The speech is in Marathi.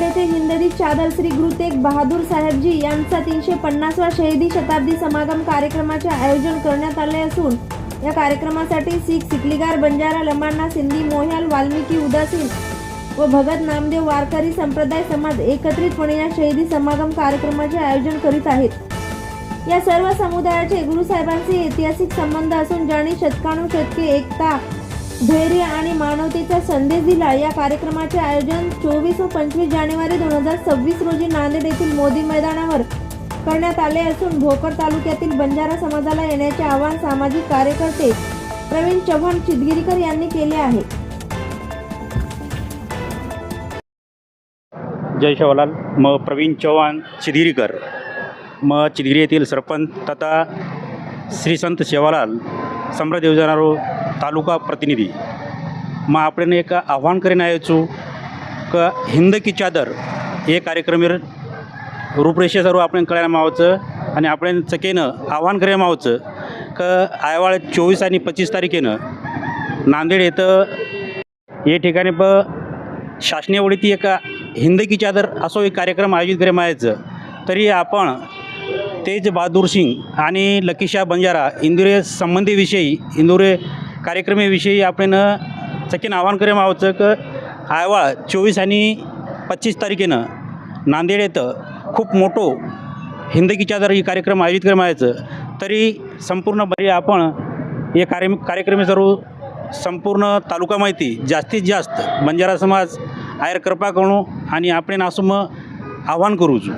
सादर श्री गुरु तेग बहादूर साहेबजी यांचा तीनशे पन्नासवा शहीदी शताब्दी समागम कार्यक्रमाचे आयोजन करण्यात आले असून या कार्यक्रमासाठी शीख सिकलीगार बंजारा लमांना सिंधी मोह्याल वाल्मिकी उदासीन व भगत नामदेव वारकरी संप्रदाय समाज एकत्रितपणे या शहीदी समागम कार्यक्रमाचे आयोजन करीत आहेत. या सर्व समुदायाचे गुरुसाहेबांचे ऐतिहासिक संबंध असून ज्यांनी शतकानुशतके एकता धैर्य आणि मानवतेचा संदेश दिला. या कार्यक्रमाचे आयोजन चोवीस व पंचवीस जानेवारी दोन हजार सव्वीस रोजी नांदेड येथील मोदी मैदानावर करण्यात आले असून भोकर तालुक्यातील बंजारा समाजाला येण्याचे आवाहन सामाजिक कार्यकर्ते प्रवीण चव्हाण चिदगिरीकर यांनी केले आहे. जय शिवलाल म प्रवीण चव्हाण चिदगिरीकर म चिदगिरी येथील सरपंच तथा श्री संत तालुका प्रतिनिधी. मग आपण एक आव्हान करीन आयोजू क हिंद की चादर हे कार्यक्रम रूपरेषे सर्व आपण कळायला मावचं आणि आपण चकेनं आव्हान करायला मावचं क आयवाळ चोवीस आणि पच्चीस तारखेनं नांदेड येथं हे ठिकाणी प शासनीय वडीती एका हिंद की चादर असो एक कार्यक्रम आयोजित करे मायाचं तरी आपण तेज बहादूर सिंग आणि लकीशा बंजारा इंदुरे संबंधीविषयी इंदुरे कार्यक्रमाविषयी आपण चकीन आवाहन करे मावचं क आयवाळ चोवीस आणि पच्चीस तारखेनं नांदेड येतं. खूप मोठो हिंद जर चादर ही कार्यक्रम आयोजित करायचं तरी संपूर्ण बरी आपण हे कार्य कार्यक्रम सर्व संपूर्ण तालुका माहिती जास्तीत जास्त बंजारा समाज आयर कृपा करू आणि आपण असं मग आव्हान करूच